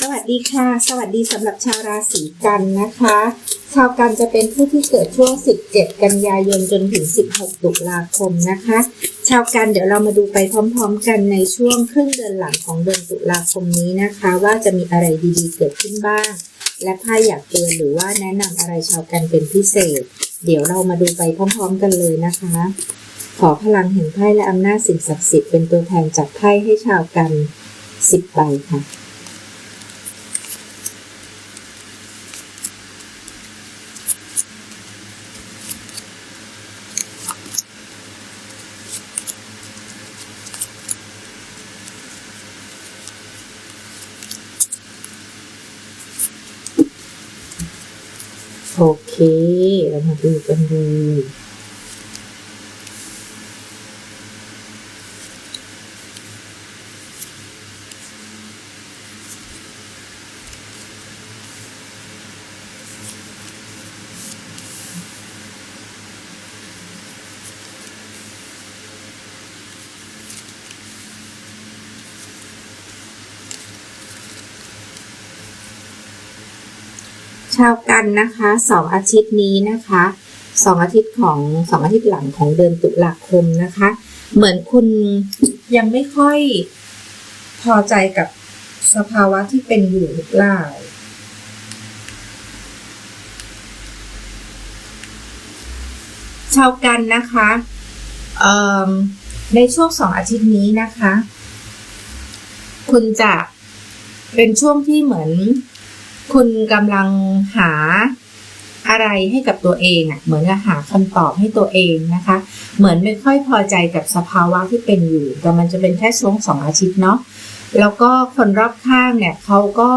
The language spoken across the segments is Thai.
สวัสดีค่ะ สวัสดีสำหรับชาวราศีกันนะคะ ชาวกันจะเป็นผู้ที่เกิดช่วง 17 กันยายนจนถึง 16 ตุลาคมนะคะ ชาวกันเดี๋ยวเรามาดูไปพร้อม ๆ กันในช่วงครึ่งเดือนหลังของเดือนตุลาคมนี้นะคะ ว่าจะมีอะไรดีๆ เกิดขึ้นบ้าง และไพ่อยากเตือนหรือว่าแนะนำอะไรชาวกันเป็นพิเศษ เดี๋ยวเรามาดูไปพร้อม ๆ กันเลยนะคะ ขอพลังแห่งไพ่และอำนาจสิ่งศักดิ์สิทธิ์เป็นตัวแทนจากไพ่ให้ชาวกัน 10ใบค่ะ โอเค เรามาดูกันเลย ชาวกันนะคะสองอาทิตย์นี้นะคะสองอาทิตย์ของสองอาทิตย์หลังของเดือนตุลาคมนะคะ เหมือนคุณยังไม่ค่อยพอใจกับสภาวะที่เป็นอยู่หรือเปล่าชาวกันนะคะในช่วงสองอาทิตย์นี้นะคะ คุณจะเป็นช่วงที่เหมือน คุณกำลังหาอะไรให้กับตัวเองอะเหมือนกับหาคำตอบให้ตัวเองนะคะ เหมือนไม่ค่อยพอใจกับสภาวะที่เป็นอยู่ แต่มันจะเป็นแค่ช่วงสองอาทิตย์เนาะแล้วก็คนรอบข้างเนี่ยเขาก็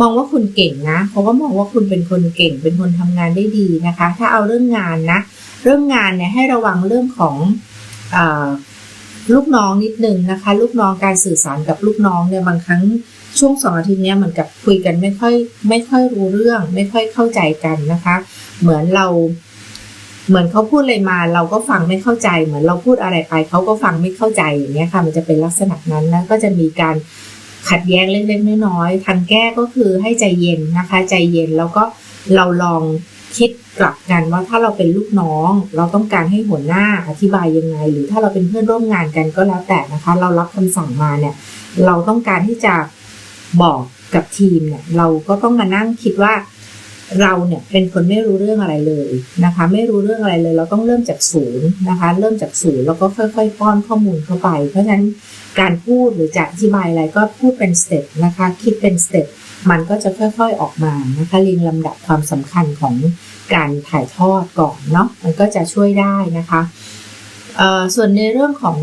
มองว่าคุณเก่งนะเขาก็มองว่าคุณเป็นคนเก่ง เป็นคนทำงานได้ดีนะคะ ถ้าเอาเรื่องงานนะ เรื่องงานเนี่ยให้ระวังเรื่องของอ ลูกน้องนิดนึงนะคะ ลูกน้องการสื่อสารกับลูกน้องเนี่ยบางครั้งช่วงสองอาทิตย์นี้เหมือนกับคุยกันไม่ค่อยไม่ค่อยรู้เรื่อง ไม่ค่อยเข้าใจกันนะคะ เหมือนเรา เหมือนเขาพูดอะไรมา เราก็ฟังไม่เข้าใจ เหมือนเราพูดอะไรไปเขาก็ฟังไม่เข้าใจอย่างเงี้ยค่ะ มันจะเป็นลักษณะนั้นนะก็จะมีการขัดแย้งเล็กๆน้อยๆทางแก้ก็คือให้ใจเย็นนะคะ ใจเย็นแล้วก็เราลอง คิดกลับกันว่าถ้าเราเป็นลูกน้อง เราต้องการให้หัวหน้าอธิบายยังไง หรือถ้าเราเป็นเพื่อนร่วมงานกันก็แล้วแต่นะคะ เรารับคำสั่งมาเนี่ย เราต้องการที่จะบอกกับทีมเนี่ย เราก็ต้องมานั่งคิดว่าเราเนี่ยเป็นคนไม่รู้เรื่องอะไรเลยนะคะ ไม่รู้เรื่องอะไรเลย เราต้องเริ่มจากศูนย์นะคะ เริ่มจากศูนย์แล้วก็ค่อยๆป้อนข้อมูลเข้าไป เพราะฉะนั้นการพูดหรือจะอธิบายอะไรก็พูดเป็นสเต็ปนะคะ คิดเป็นสเต็ป มันก็จะค่อยๆออกมานะคะเรียงลำดับความสำคัญของการถ่ายทอดก่อนเนาะมันก็จะช่วยได้นะคะส่วนในเรื่องของ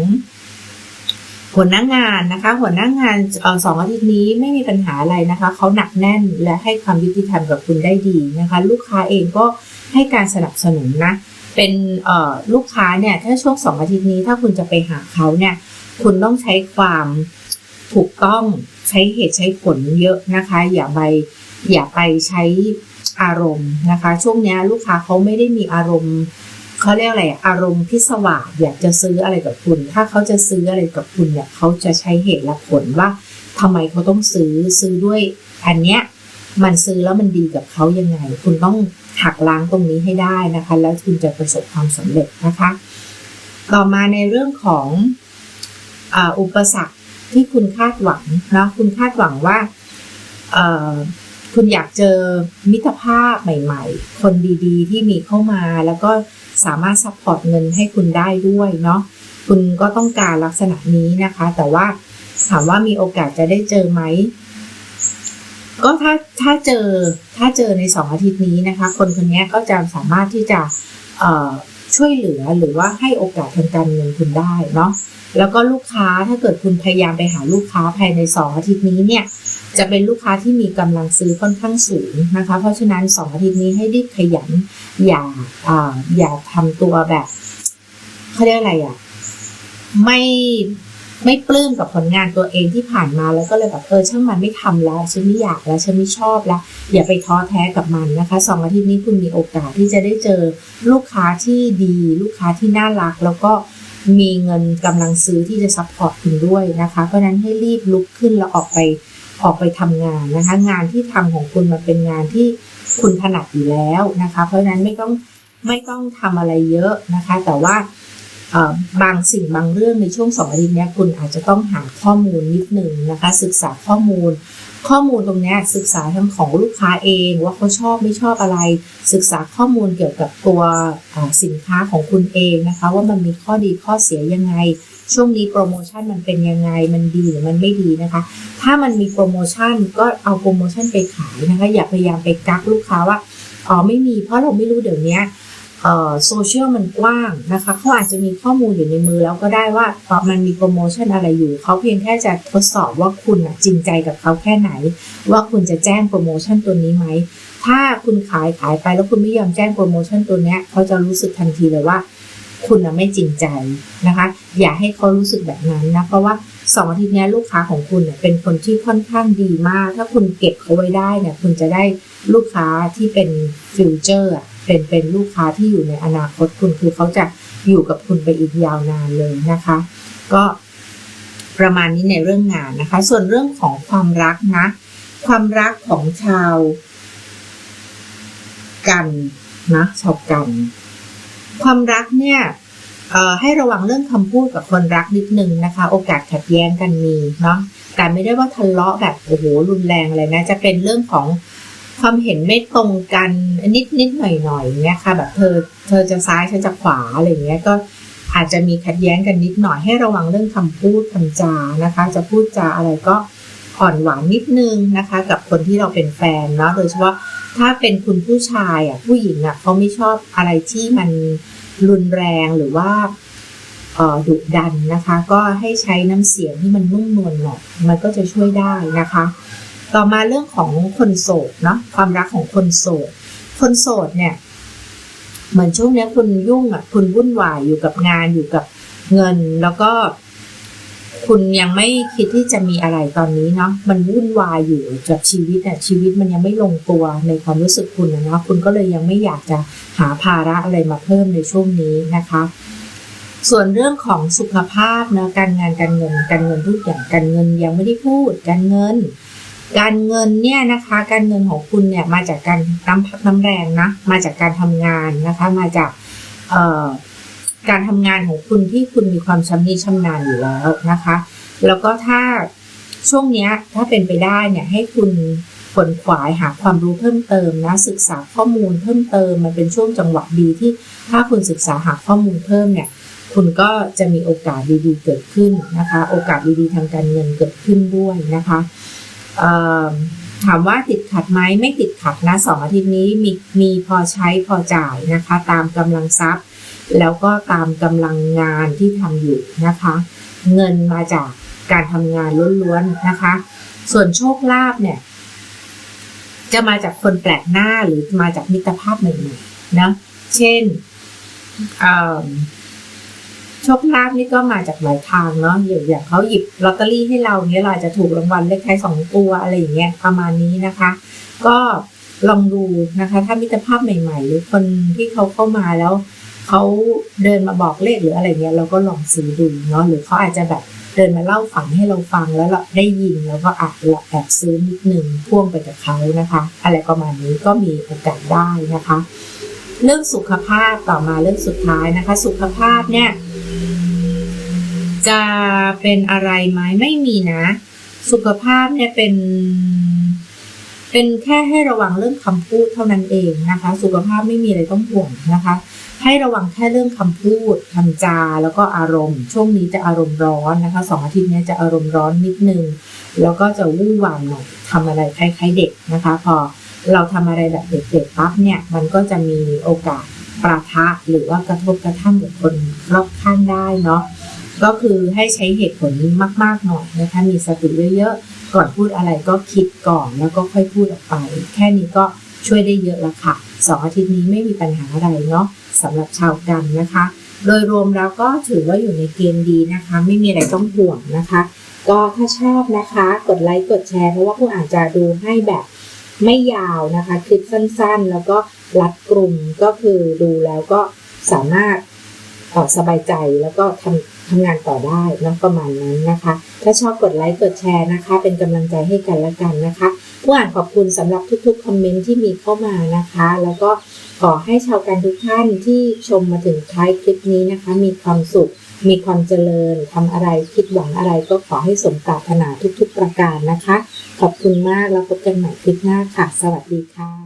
หัวหน้างานนะคะ หัวหน้างานออสองอาทิตย์นี้ไม่มีปัญหาอะไรนะคะเขาหนักแน่นและให้ความยุติธรรมกับคุณได้ดีนะคะ ลูกค้าเองก็ให้การสนับสนุนนะเป็นออลูกค้าเนี่ยถ้าช่วงสองอาทิตย์นี้ถ้าคุณจะไปหาเขาเนี่ย คุณต้องใช้ความ ถูกต้องใช้เหตุใช้ผลเยอะนะคะ อย่าไปอย่าไปใช้อารมณ์นะคะ ช่วงนี้ลูกค้าเขาไม่ได้มีอารมณ์เขาเรียกอะไรอารมณ์พิศวาสอยากจะซื้ออะไรกับคุณ ถ้าเขาจะซื้ออะไรกับคุณเนี่ยเขาจะใช้เหตุและผลว่าทำไมเขาต้องซื้อซื้อด้วยอันเนี้ยมันซื้อแล้วมันดีกับเขายังไง คุณต้องหักล้างตรงนี้ให้ได้นะคะ แล้วคุณจะประสบความสำเร็จนะคะ ต่อมาในเรื่องของออุปสรรค ที่คุณคาดหวังนะคุณคาดหวังว่าเออคุณอยากเจอมิตรภาพใหม่ ๆ คนดีๆ ที่มีเข้ามาแล้วก็สามารถซัพพอร์ตเงินให้คุณได้ด้วยเนาะคุณก็ต้องการลักษณะนี้นะคะ แต่ว่าถามว่ามีโอกาสจะได้เจอไหมก็ถ้าถ้าเจอถ้าเจอในสองอาทิตย์นี้นะคะ คนคนนี้ก็จะสามารถที่จะช่วยเหลือหรือว่าให้โอกาสทางการเงินคุณได้เนาะ แล้วก็ลูกค้าถ้าเกิดคุณพยายามไปหาลูกค้าภายใน 2 อาทิตย์นี้เนี่ยจะเป็นลูกค้าที่มีกำลังซื้อค่อนข้างสูงนะคะ เพราะฉะนั้น 2 อาทิตย์นี้ให้รีบขยันอย่าอ่าอย่าทำตัวแบบเขาเรียกอะไรอะไม่ไม่ปลื้มกับผลงานตัวเองที่ผ่านมาแล้วก็เลยแบบเออช่างมันไม่ทำแล้วฉันไม่อยากแล้วฉันไม่ชอบแล้ว อย่าไปท้อแท้กับมันนะคะสองอาทิตย์นี้คุณมีโอกาสที่จะได้เจอลูกค้าที่ดี ลูกค้าที่น่ารัก แล้วก็ มีเงินกำลังซื้อที่จะซัพพอร์ตคุณด้วยนะคะ เพราะนั้นให้รีบลุกขึ้นแล้วออกไปออกไปทำงานนะคะ งานที่ทำของคุณมันเป็นงานที่คุณถนัดอยู่แล้วนะคะ เพราะฉะนั้นไม่ต้องไม่ต้องทำอะไรเยอะนะคะ แต่ว่าบางสิ่งบางเรื่องในช่วงสองอาทิตย์นี้คุณอาจจะต้องหาข้อมูลนิดหนึ่งนะคะ ศึกษาข้อมูล ข้อมูลตรงนี้ศึกษาทั้งของลูกค้าเองว่าเขาชอบไม่ชอบอะไร ศึกษาข้อมูลเกี่ยวกับตัวสินค้าของคุณเองนะคะ ว่ามันมีข้อดีข้อเสียยังไง ช่วงนี้โปรโมชั่นมันเป็นยังไงมันดีหรือมันไม่ดีนะคะ ถ้ามันมีโปรโมชั่นก็เอาโปรโมชั่นไปขายนะคะอย่าพยายามไปกักลูกค้าว่าอ๋อไม่มีเพราะเราไม่รู้เดี๋ยวนี้ โซเชียลมันกว้างนะคะเขาอาจจะมีข้อมูลอยู่ในมือแล้วก็ได้ว่ามันมีโปรโมชั่นอะไรอยู่ เขาเพียงแค่จะทดสอบว่าคุณจริงใจกับเขาแค่ไหน ว่าคุณจะแจ้งโปรโมชั่นตัวนี้ไหม ถ้าคุณขายขายไปแล้วคุณไม่ยอมแจ้งโปรโมชั่นตัวนี้เขาจะรู้สึกทันทีเลยว่า คุณไม่จริงใจนะคะ อย่าให้เขารู้สึกแบบนั้นนะเพราะว่าสองอาทิตย์นี้ลูกค้าของคุณเนี่ยเป็นคนที่ค่อนข้างดีมาก ถ้าคุณเก็บเขาไว้ได้เนี่ยคุณจะได้ลูกค้าที่เป็นฟิวเจอร์ เป็นเป็นลูกค้าที่อยู่ในอนาคตคุณคือเขาจะอยู่กับคุณไปอีกยาวนานเลยนะคะ ก็ประมาณนี้ในเรื่องงานนะคะ ส่วนเรื่องของความรักนะ ความรักของชาว กันนะชาวกัน ความรักเนี่ยให้ระวังเรื่องคำพูดกับคนรักนิดนึงนะคะ โอกาสขัดแย้งกันมีเนาะแต่ไม่ได้ว่าทะเลาะแบบโอ้โหรุนแรงเลยนะ จะเป็นเรื่องของ ความเห็นไม่ตรงกันนิดนิดหน่อยหน่อยเนี้ยค่ะ แบบเธอเธอจะซ้ายฉันจะขวาอะไรเงี้ยก็อาจจะมีขัดแย้งกันนิดหน่อยให้ระวังเรื่องคำพูดคำจานะคะ จะพูดจาอะไรก็อ่อนหวานนิดนึงนะคะ กับคนที่เราเป็นแฟนเนาะโดยเฉพาะถ้าเป็นคุณผู้ชายอะผู้หญิงอะเขาไม่ชอบอะไรที่มันรุนแรงหรือว่าดุดันนะคะ ก็ให้ใช้น้ำเสียงที่มันนุ่มนวลหน่อยมันก็จะช่วยได้นะคะ ต่อมาเรื่องของคนโสดเนาะความรักของคนโสด คนโสดเนี่ย เหมือนช่วงนี้คุณยุ่งอะ คุณวุ่นวายอยู่กับงานอยู่กับเงินแล้วก็ คุณยังไม่คิดที่จะมีอะไรตอนนี้เนาะมันวุ่นวายอยู่กับชีวิตอะชีวิตมันยังไม่ลงตัวในความรู้สึกคุณนะเนาะคุณก็เลยยังไม่อยากจะหาภาระอะไรมาเพิ่มในช่วงนี้นะคะ ส่วนเรื่องของสุขภาพนะการงานการเงินการเงินทุกอย่างการเงินยังไม่ได้พูดการเงิน การเงินเนี่ยนะคะ การเงินของคุณเนี่ยมาจากการน้ำพักน้ำแรงนะ มาจากการทำงานนะคะ มาจากการทำงานของคุณที่คุณมีความชำนิชำนาญอยู่แล้วนะคะ แล้วก็ถ้าช่วงนี้ถ้าเป็นไปได้เนี่ยให้คุณขวนขวายหาความรู้เพิ่มเติมนะศึกษาข้อมูลเพิ่มเติมมันเป็นช่วงจังหวะดีที่ถ้าคุณศึกษาหาข้อมูลเพิ่มเนี่ย คุณก็จะมีโอกาสดีๆเกิดขึ้นนะคะ โอกาสดีๆทางการเงินเกิดขึ้นด้วยนะคะ ถามว่าติดขัดไหมไม่ติดขัดนะสองอาทิตย์นี้มีมีพอใช้พอจ่ายนะคะ ตามกำลังทรัพย์ แล้วก็ตามกำลังงานที่ทำอยู่นะคะ เงินมาจากการทำงานล้วนๆนะคะ ส่วนโชคลาภเนี่ย จะมาจากคนแปลกหน้าหรือมาจากมิตรภาพใหม่ๆนะเช่น โชคลาภนี่ก็มาจากหลายทางเนาะอย่างอย่างเขาหยิบลอตเตอรี่ให้เราเนี้ยเราจะถูกรางวัลเลขท้ายสองตัวอะไรอย่างเงี้ยประมาณนี้นะคะ ก็ลองดูนะคะ ถ้ามิตรภาพใหม่ๆ หรือคนที่เขาเข้ามาแล้วเขาเดินมาบอกเลขหรืออะไรเงี้ยเราก็ลองซื้อดูเนาะหรือเขาอาจจะแบบเดินมาเล่าฝันให้เราฟังแล้วเราได้ยินแล้วก็อาจแอบซื้อนิดนึงพ่วงไปกับเขานะคะ อะไรประมาณนี้ก็มีโอกาสได้นะคะ เรื่องสุขภาพต่อมาเรื่องสุดท้ายนะคะ สุขภาพเนี่ย จะเป็นอะไรไหมไม่มีนะ สุขภาพเนี่ยเป็น เป็นแค่ให้ระวังเรื่องคำพูดเท่านั้นเองนะคะ สุขภาพไม่มีอะไรต้องห่วงนะคะ ให้ระวังแค่เรื่องคำพูดคำจาแล้วก็อารมณ์ ช่วงนี้จะอารมณ์ร้อนนะคะสองอาทิตย์นี้จะอารมณ์ร้อนนิดนึง แล้วก็จะวุ่นวายหน่อยทำอะไรคล้ายๆเด็กนะคะ พอ เราทำอะไรแบบเด็กๆปั๊บเนี่ยมันก็จะมีโอกาสประทะหรือว่ากระทบกระทั่งกับคนรอบข้างได้เนาะก็คือให้ใช้เหตุผลมากๆหน่อยนะคะมีสติเยอะๆก่อนพูดอะไรก็คิดก่อนแล้วก็ค่อยพูดออกไป แค่นี้ก็ช่วยได้เยอะล้วค่ะสองอาทิตย์นี้ไม่มีปัญหาอะไรเนาะสำหรับชาวกันนะคะ โดยรวมแล้วก็ถือว่าอยู่ในเกณฑ์ดีนะคะ ไม่มีอะไรต้องห่วงนะคะ ก็ถ้าชอบนะคะ กดไลค์กดแชร์เพราะว่าผู้อาจจะดูให้แบบ ไม่ยาวนะคะ คลิปสั้นๆ แล้วก็รัดกลุ่มก็คือดูแล้วก็สามารถสบายใจแล้วก็ทำทำงานต่อได้นอะประมาณนั้นนะคะ ถ้าชอบกดไลค์กดแชร์นะคะ เป็นกำลังใจให้กันและกันนะคะผู้อ่านขอบคุณสำหรับทุกๆคอมเมนต์ที่มีเข้ามานะคะ แล้วก็ขอให้ชาวการทุกท่านที่ชมมาถึงท้ายคลิปนี้นะคะ มีความสุข มีความเจริญทำอะไรคิดหวังอะไรก็ขอให้สมปรารถนาทุกๆประการนะคะ ขอบคุณมากแล้วพบกันใหม่คลิปหน้าค่ะ สวัสดีค่ะ